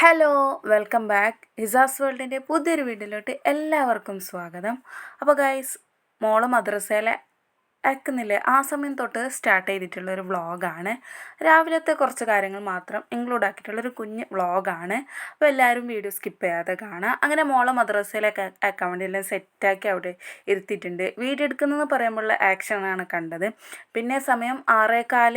Hello welcome back. Hisas വേൾഡിന്റെ പുതിയൊരു വീഡിയോയിലോട്ട് എല്ലാവർക്കും സ്വാഗതം. അപ്പോൾ ഗൈസ് മോൾ മദ്രസയിലെ അയക്കുന്നില്ലേ ആ സമയം തൊട്ട് സ്റ്റാർട്ട് ചെയ്തിട്ടുള്ള ഒരു വ്ളോഗാണ് രാവിലത്തെ കുറച്ച് കാര്യങ്ങൾ മാത്രം ഇൻക്ലൂഡ് ആക്കിയിട്ടുള്ള ഒരു കുഞ്ഞ് വ്ളോഗാണ് അപ്പോൾ എല്ലാവരും വീഡിയോ സ്കിപ്പ് ചെയ്യാതെ കാണുക അങ്ങനെ മോളെ മദ്രസയിലൊക്കെ അയക്കാൻ എല്ലാം സെറ്റാക്കി അവിടെ ഇരുത്തിയിട്ടുണ്ട്. വീഡിയോ എടുക്കുന്നതെന്ന് പറയുമ്പോഴുള്ള ആക്ഷനാണ് കണ്ടത്. പിന്നെ സമയം ആറേകാൽ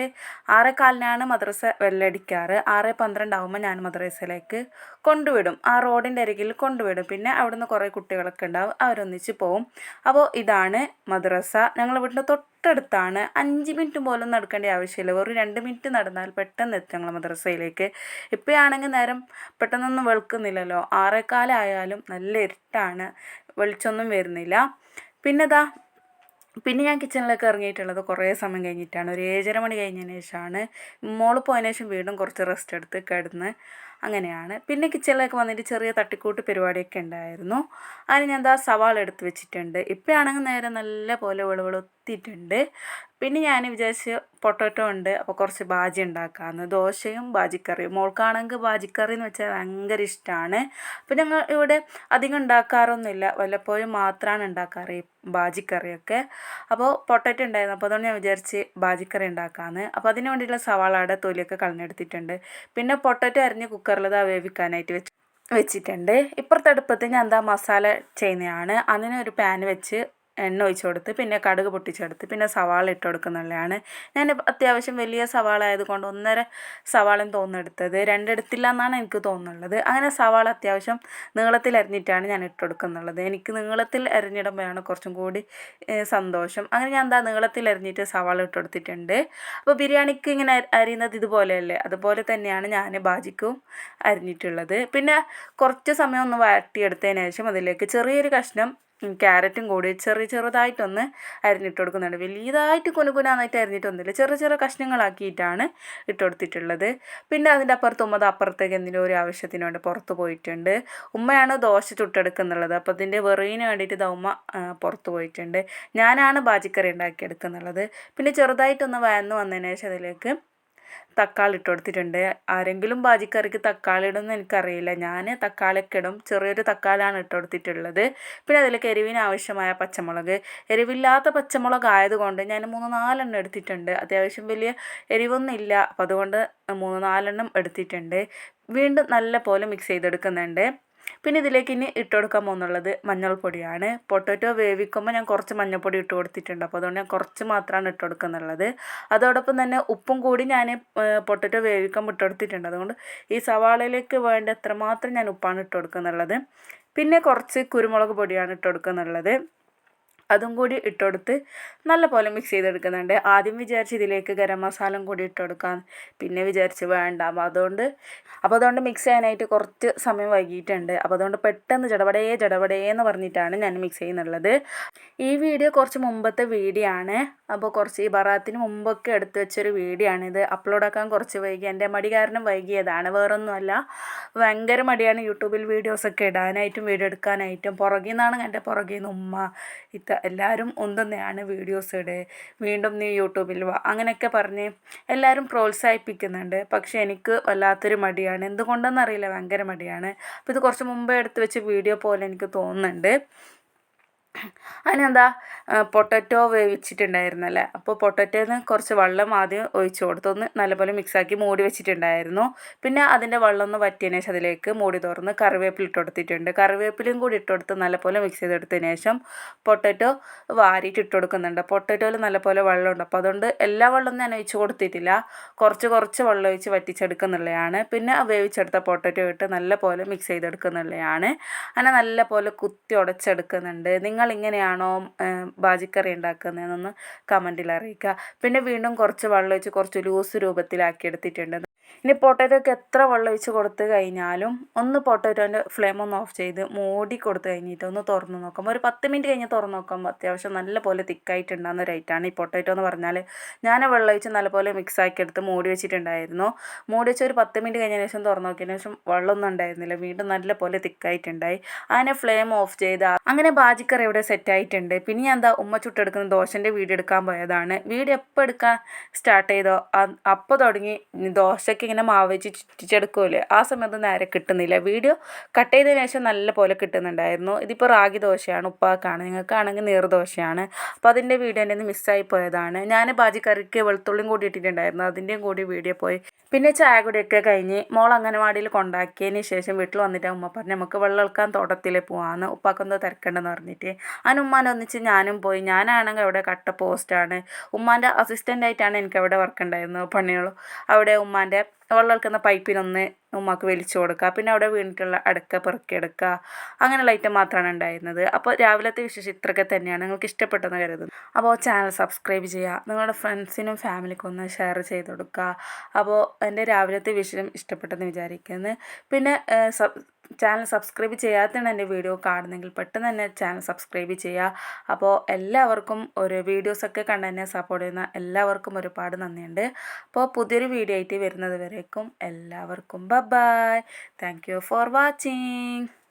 ആറേകാലിനാണ് മദ്രസ വെല്ലടിക്കാറ് ആറ് പന്ത്രണ്ടാവുമ്പോൾ ഞാൻ മദ്രസയിലേക്ക് കൊണ്ടുവിടും. ആ റോഡിന്റെ അരികിൽ കൊണ്ടുവിടും. പിന്നെ അവിടുന്ന് കുറേ കുട്ടികളൊക്കെ ഉണ്ടാവും. അവരൊന്നിച്ച് പോവും. അപ്പോൾ ഇതാണ് മദ്രസ. ഞങ്ങൾ വീട്ടിന്റെ തൊട്ടടുത്താണ്. അഞ്ച് മിനിറ്റ് പോലും നടക്കേണ്ട ആവശ്യമില്ല. വെറും രണ്ട് മിനിറ്റ് നടന്നാൽ പെട്ടെന്ന് എത്തും ഞങ്ങൾ മദ്രസയിലേക്ക്. ഇപ്പോഴാണെങ്കിൽ നേരം പെട്ടെന്നൊന്നും വെളുക്കുന്നില്ലല്ലോ. ആറേക്കാലായാലും നല്ല ഇരുട്ടാണ്. വെളിച്ചൊന്നും വരുന്നില്ല. പിന്നെ ദാ പിന്നെ ഞാൻ കിച്ചണിലേക്ക് ഇറങ്ങിയിട്ടുള്ളത് കുറേ സമയം കഴിഞ്ഞിട്ടാണ്. ഒരു ഏഴര മണി കഴിഞ്ഞതിന് ശേഷമാണ്. മോൾ പോയതിനു ശേഷം വീണ്ടും കുറച്ച് റെസ്റ്റ് എടുത്ത് കിടന്ന് അങ്ങനെയാണ്. പിന്നെ കിച്ചണിലേക്ക് വന്നിട്ട് ചെറിയ തട്ടിക്കൂട്ട് പരിപാടിയൊക്കെ ഉണ്ടായിരുന്നു. അതിന് ഞാൻ എന്താ സവാള എടുത്ത് വെച്ചിട്ടുണ്ട്. ഇപ്പോഴാണെങ്കിൽ നേരെ നല്ല പോലെ വെളുവെളുത്തിയിട്ടുണ്ട് പിന്നെ ഞാൻ വിചാരിച്ച് പൊട്ടറ്റോ ഉണ്ട്. അപ്പോൾ കുറച്ച് ബാജി ഉണ്ടാക്കാമെന്ന്. ദോശയും ബാജിക്കറിയും. മോൾക്കാണെങ്കിൽ ബാജിക്കറി എന്ന് വെച്ചാൽ ഭയങ്കര ഇഷ്ടമാണ്. അപ്പോൾ ഞങ്ങൾ ഇവിടെ അധികം ഉണ്ടാക്കാറൊന്നുമില്ല. വല്ലപ്പോഴും മാത്രമാണ് ഉണ്ടാക്കാറ് ബാജിക്കറിയൊക്കെ. അപ്പോൾ പൊട്ടറ്റോ ഉണ്ടായിരുന്നു. അപ്പോൾ അതുകൊണ്ട് ഞാൻ വിചാരിച്ച് ബാജിക്കറി ഉണ്ടാക്കാമെന്ന്. അപ്പോൾ അതിന് വേണ്ടിയിട്ടുള്ള സവാളയുടെ തൊലിയൊക്കെ കളഞ്ഞെടുത്തിട്ടുണ്ട്. പിന്നെ പൊട്ടറ്റോ അരിഞ്ഞ് കുക്കറിൽ വേവിക്കാനായിട്ട് വെച്ച് വെച്ചിട്ടുണ്ട്. ഇപ്പുറത്തെ അടുപ്പത്ത് ഞാൻ എന്താ മസാല ചെയ്യുന്നതാണ്. ഒരു പാൻ വെച്ച് എണ്ണ ഒഴിച്ച് കൊടുത്ത് പിന്നെ കടുക് പൊട്ടിച്ചെടുത്ത് പിന്നെ സവാള ഇട്ട് കൊടുക്കുന്നുള്ളതാണ് ഞാൻ അത്യാവശ്യം വലിയ സവാള ആയതുകൊണ്ട് ഒന്നര സവാളയും തോന്നെടുത്തത്. രണ്ടെടുത്തില്ല എന്നാണ് എനിക്ക് തോന്നുന്നുള്ളത് അങ്ങനെ സവാള അത്യാവശ്യം നീളത്തിൽ അരിഞ്ഞിട്ടാണ് ഞാൻ ഇട്ട് കൊടുക്കുന്നുള്ളത് എനിക്ക് നീളത്തിൽ അരിഞ്ഞിടുമ്പോഴാണ് കുറച്ചും കൂടി സന്തോഷം. അങ്ങനെ ഞാൻ എന്താ നീളത്തിൽ അരിഞ്ഞിട്ട് സവാള ഇട്ട് കൊടുത്തിട്ടുണ്ട്. അപ്പോൾ ബിരിയാണിക്ക് ഇങ്ങനെ അരിയുന്നത് ഇതുപോലെയല്ലേ? അതുപോലെ തന്നെയാണ് ഞാൻ ബാജിക്കും അരിഞ്ഞിട്ടുള്ളത്. പിന്നെ കുറച്ച് സമയം ഒന്ന് വഴട്ടിയെടുത്തതിന് ശേഷം അതിലേക്ക് ചെറിയൊരു കഷ്ണം ക്യാരറ്റും കൂടി ചെറിയ ചെറുതായിട്ടൊന്ന് അരിഞ്ഞിട്ട് കൊടുക്കുന്നുണ്ട്. വലിയതായിട്ട് കുനുകുനാന്നായിട്ട് അരിഞ്ഞിട്ടൊന്നുമില്ല. ചെറിയ ചെറിയ കഷ്ണങ്ങളാക്കിയിട്ടാണ് ഇട്ട് കൊടുത്തിട്ടുള്ളത്. പിന്നെ അതിന്റെ അപ്പുറത്ത് ഉമ്മത് അപ്പുറത്തേക്ക് എന്തെങ്കിലും ഒരു ആവശ്യത്തിന് വേണ്ടി പുറത്ത് പോയിട്ടുണ്ട്. ഉമ്മയാണ് ദോശ ചുട്ടെടുക്കുന്നുള്ളത്. അപ്പോൾ അതിന്റെ വെറിയിന് വേണ്ടിയിട്ട് ഇത് ഉമ്മ പുറത്ത് പോയിട്ടുണ്ട്. ഞാനാണ് ബാജിക്കറി ഉണ്ടാക്കിയെടുക്കുന്നുള്ളത്. പിന്നെ ചെറുതായിട്ടൊന്ന് വയന്ന് വന്നതിന് ശേഷം അതിലേക്ക് തക്കാളി ഇട്ട് കൊടുത്തിട്ടുണ്ട് ആരെങ്കിലും ഭാജിക്കറിക്ക് തക്കാളി ഇടുമെന്ന് എനിക്കറിയില്ല. ഞാൻ തക്കാളിയൊക്കെ ഇടും ചെറിയൊരു തക്കാളിയാണ് ഇട്ട് കൊടുത്തിട്ടുള്ളത് പിന്നെ അതിലേക്ക് എരിവിന് ആവശ്യമായ പച്ചമുളക്. എരിവില്ലാത്ത പച്ചമുളക് ആയതുകൊണ്ട് ഞാൻ മൂന്ന് നാലെണ്ണം എടുത്തിട്ടുണ്ട്. അത്യാവശ്യം വലിയ എരിവൊന്നും ഇല്ല അപ്പോൾ അതുകൊണ്ട് മൂന്ന് നാലെണ്ണം എടുത്തിട്ടുണ്ട്. വീണ്ടും നല്ല പോലെ മിക്സ് ചെയ്തെടുക്കുന്നുണ്ട്. പിന്നെ ഇതിലേക്ക് ഇനി ഇട്ട് കൊടുക്കാൻ പോകുന്നുള്ളത് മഞ്ഞൾപ്പൊടിയാണ്. പൊട്ടറ്റോ വേവിക്കുമ്പോൾ ഞാൻ കുറച്ച് മഞ്ഞൾപ്പൊടി ഇട്ട് കൊടുത്തിട്ടുണ്ട്. അപ്പോൾ അതുകൊണ്ട് ഞാൻ കുറച്ച് മാത്രമാണ് ഇട്ട് കൊടുക്കുന്നുള്ളത്. അതോടൊപ്പം തന്നെ ഉപ്പും കൂടി ഞാൻ പൊട്ടറ്റോ വേവിക്കുമ്പോൾ ഇട്ട് കൊടുത്തിട്ടുണ്ട്. അതുകൊണ്ട് ഈ സവാളയിലേക്ക് വേണ്ട എത്രമാത്രം ഞാൻ ഉപ്പാണ് ഇട്ട് കൊടുക്കുന്നുള്ളത്. പിന്നെ കുറച്ച് കുരുമുളക് പൊടിയാണ് ഇട്ട് കൊടുക്കുന്നുള്ളത്. അതും കൂടി ഇട്ടുകൊടുത്ത് നല്ല പോലെ മിക്സ് ചെയ്തെടുക്കുന്നുണ്ട്. ആദ്യം വിചാരിച്ച് ഇതിലേക്ക് ഗരം മസാലയും കൂടി ഇട്ട് കൊടുക്കാം പിന്നെ വിചാരിച്ച് വേണ്ട. അപ്പോൾ അതുകൊണ്ട് അപ്പോൾ അതുകൊണ്ട് മിക്സ് ചെയ്യാനായിട്ട് കുറച്ച് സമയം വൈകിയിട്ടുണ്ട്. അപ്പോൾ അതുകൊണ്ട് പെട്ടെന്ന് ജടപടേ ജടപടേ എന്ന് പറഞ്ഞിട്ടാണ് ഞാൻ മിക്സ് ചെയ്യുന്നുള്ളത്. ഈ വീഡിയോ കുറച്ച് മുമ്പത്തെ വീഡിയോ ആണ്. അപ്പോൾ കുറച്ച് ഈ ബറാത്തിന് മുമ്പൊക്കെ എടുത്തു വെച്ചൊരു വീഡിയോ ആണിത് ഇത്. അപ്ലോഡ് ആക്കാൻ കുറച്ച് വൈകി. എന്റെ മടി കാരണം വൈകിയതാണ്. വേറൊന്നുമല്ല. ഭയങ്കര മടിയാണ് യൂട്യൂബിൽ വീഡിയോസൊക്കെ ഇടാനായിട്ടും വീഡിയോ എടുക്കാനായിട്ടും. പുറകിൽ നിന്നാണ് എന്റെ പുറകിൽ നിന്ന് ഉമ്മ എല്ലാവരും ഒന്നെന്നെയാണ് വീഡിയോസ് ഇട്. വീണ്ടും നീ യൂട്യൂബിൽ വാ. അങ്ങനെയൊക്കെ പറഞ്ഞ് എല്ലാവരും പ്രോത്സാഹിപ്പിക്കുന്നുണ്ട്. പക്ഷേ എനിക്ക് വല്ലാത്തൊരു മടിയാണ്. എന്തുകൊണ്ടെന്നറിയില്ല. ഭയങ്കര മടിയാണ്. അപ്പോൾ ഇത് കുറച്ച് മുമ്പേ എടുത്ത് വെച്ച് വീഡിയോ പോലെ എനിക്ക് തോന്നുന്നുണ്ട്. അതിനെന്താ പൊട്ടറ്റോ വേവിച്ചിട്ടുണ്ടായിരുന്നല്ലേ? അപ്പോൾ പൊട്ടറ്റോന്ന് കുറച്ച് വെള്ളം ആദ്യം ഒഴിച്ച് കൊടുത്തൊന്ന് നല്ലപോലെ മിക്സാക്കി മൂടി വെച്ചിട്ടുണ്ടായിരുന്നു. പിന്നെ അതിന്റെ വെള്ളം ഒന്ന് വറ്റിയതിന് ശേഷം അതിലേക്ക് മൂടി തുറന്ന് കറിവേപ്പില ഇട്ട് കൊടുത്തിട്ടുണ്ട്. കറിവേപ്പിലയും കൂടി ഇട്ട് കൊടുത്ത് നല്ലപോലെ മിക്സ് ചെയ്തെടുത്തതിന് ശേഷം പൊട്ടറ്റോ വാരിയിട്ട് ഇട്ട് കൊടുക്കുന്നുണ്ട്. പൊട്ടറ്റോയിൽ നല്ലപോലെ വെള്ളമുണ്ട്. അപ്പോൾ അതുകൊണ്ട് എല്ലാ വെള്ളവും ഞാൻ ഒഴിച്ച് കൊടുത്തിട്ടില്ല. കുറച്ച് കുറച്ച് വെള്ളം ഒഴിച്ച് വറ്റിച്ചെടുക്കുന്നുള്ളതാണ് പിന്നെ വേവിച്ചെടുത്ത പൊട്ടറ്റോ ഇട്ട് നല്ലപോലെ മിക്സ് ചെയ്തെടുക്കുന്നുള്ളതാണ് അങ്ങനെ നല്ലപോലെ കുത്തി ഉടച്ചെടുക്കുന്നുണ്ട്. നിങ്ങൾ നിങ്ങൾ ഇങ്ങനെയാണോ ബാജിക്കറി ഉണ്ടാക്കുന്നതെന്നൊന്ന് കമന്റിൽ അറിയിക്കുക. പിന്നെ വീണ്ടും കുറച്ച് വെള്ളം ഒഴിച്ച് കുറച്ച് ലൂസ് രൂപത്തിലാക്കി എടുത്തിട്ടുണ്ട് ഇനി പൊട്ടറ്റോക്ക് എത്ര വെള്ളം ഒഴിച്ച് കൊടുത്ത് കഴിഞ്ഞാലും ഒന്ന് പൊട്ടറ്റോന്റെ ഫ്ലെയിം ഒന്ന് ഓഫ് ചെയ്ത് മൂടി കൊടുത്ത് കഴിഞ്ഞിട്ട് ഒന്ന് തുറന്ന് നോക്കുമ്പോൾ ഒരു പത്ത് മിനിറ്റ് കഴിഞ്ഞ് തുറന്ന് നോക്കുമ്പോൾ അത്യാവശ്യം നല്ല പോലെ തിക്കായിട്ടുണ്ടാകുന്ന ഒരൈറ്റാണ് ഈ പൊട്ടറ്റോ എന്ന് പറഞ്ഞാൽ ഞാൻ വെള്ളം ഒഴിച്ച് നല്ലപോലെ മിക്സ് ആക്കി എടുത്ത് മൂടി വെച്ചിട്ടുണ്ടായിരുന്നു. മൂടി വെച്ച് ഒരു പത്ത് മിനിറ്റ് കഴിഞ്ഞ ശേഷം തുറന്ന് നോക്കിയതിന് ശേഷം വെള്ളമൊന്നും ഉണ്ടായിരുന്നില്ല. വീണ്ടും നല്ല പോലെ തിക്കായിട്ടുണ്ടായി. അങ്ങനെ ഫ്ലെയിം ഓഫ് ചെയ്ത് അങ്ങനെ ബാജിക്കറി ഇവിടെ സെറ്റ് ആയിട്ടുണ്ട്. പിന്നെ ഞാൻ എന്താ ഉമ്മ ചുട്ടെടുക്കുന്ന ദോശന്റെ വീഡിയോ എടുക്കാൻ പോയതാണ്. വീഡിയോ എപ്പോൾ എടുക്കാൻ സ്റ്റാർട്ട് ചെയ്തോ അപ്പോൾ തുടങ്ങി ദോശയ്ക്ക് ദോശയ്ക്ക് ഇങ്ങനെ മാവ് വെച്ച് ചുറ്റിച്ചെടുക്കുമല്ലേ ആ സമയത്ത് നേരെ കിട്ടുന്നില്ല. വീഡിയോ കട്ട് ചെയ്തതിന് ശേഷം നല്ല പോലെ കിട്ടുന്നുണ്ടായിരുന്നു. ഇതിപ്പോൾ റാഗി ദോശയാണ് ഉപ്പാക്കാണ് നിങ്ങൾക്കാണെങ്കിൽ നീർദോശയാണ് അപ്പോൾ അതിന്റെ വീഡിയോ എന്റെ മിസ്സായി പോയതാണ്. ഞാൻ ബാജിക്കറിക്ക് വെളുത്തുള്ളിയും കൂടി ഇട്ടിട്ടുണ്ടായിരുന്നു. അതിന്റെയും കൂടി വീഡിയോ പോയി. പിന്നെ ചായ കുടിയൊക്കെ കഴിഞ്ഞ് മോൾ അംഗനവാടിയിൽ കൊണ്ടാക്കിയതിന് ശേഷം വീട്ടിൽ വന്നിട്ട് ഉമ്മ പറഞ്ഞു നമുക്ക് വെള്ളം എടുക്കാൻ തോട്ടത്തിൽ പോവാന്ന്. ഉപ്പാക്കൊന്നും തിരക്കണ്ടെന്ന് പറഞ്ഞിട്ട്. അതിന് ഉമ്മാനെ ഒന്നിച്ച് ഞാനും പോയി. ഞാനാണെങ്കിൽ അവിടെ കട്ട പോസ്റ്റാണ് ഉമ്മാന്റെ അസിസ്റ്റന്റായിട്ടാണ് എനിക്ക് അവിടെ വർക്ക് ഉണ്ടായിരുന്നത് പണികളും അവിടെ ഉമ്മാന്റെ വെള്ളം എടുക്കുന്ന പൈപ്പിനൊന്ന് ഉമ്മാക്ക് വലിച്ചു കൊടുക്കുക പിന്നെ അവിടെ വീണിട്ടുള്ള അടക്ക പെറുക്കിയെടുക്കുക അങ്ങനെയുള്ള ഐറ്റം മാത്രമാണ് ഉണ്ടായിരുന്നത്. അപ്പോൾ രാവിലത്തെ വിശേഷം ഇത്രയൊക്കെ തന്നെയാണ്. നിങ്ങൾക്ക് ഇഷ്ടപ്പെട്ടെന്ന് കരുതുന്നു. അപ്പോൾ ചാനൽ സബ്സ്ക്രൈബ് ചെയ്യുക. നിങ്ങളുടെ ഫ്രണ്ട്സിനും ഫാമിലിക്കും ഒന്ന് ഷെയർ ചെയ്ത് കൊടുക്കുക അപ്പോൾ എന്റെ രാവിലത്തെ വിശേഷം ഇഷ്ടപ്പെട്ടെന്ന് വിചാരിക്കുന്നത് പിന്നെ ചാനൽ സബ്സ്ക്രൈബ് ചെയ്യാത്തതാണ് എന്റെ വീഡിയോ കാണുന്നെങ്കിൽ പെട്ടെന്ന് തന്നെ ചാനൽ സബ്സ്ക്രൈബ് ചെയ്യുക അപ്പോൾ എല്ലാവർക്കും ഒരു വീഡിയോസൊക്കെ കണ്ട് എന്നെ സപ്പോർട്ട് ചെയ്യുന്ന എല്ലാവർക്കും ഒരുപാട് നന്ദിയുണ്ട്. അപ്പോൾ പുതിയൊരു വീഡിയോ ആയിട്ട് വരുന്നത് വരേക്കും എല്ലാവർക്കും ബ ബായ് താങ്ക് ഫോർ വാച്ചിങ്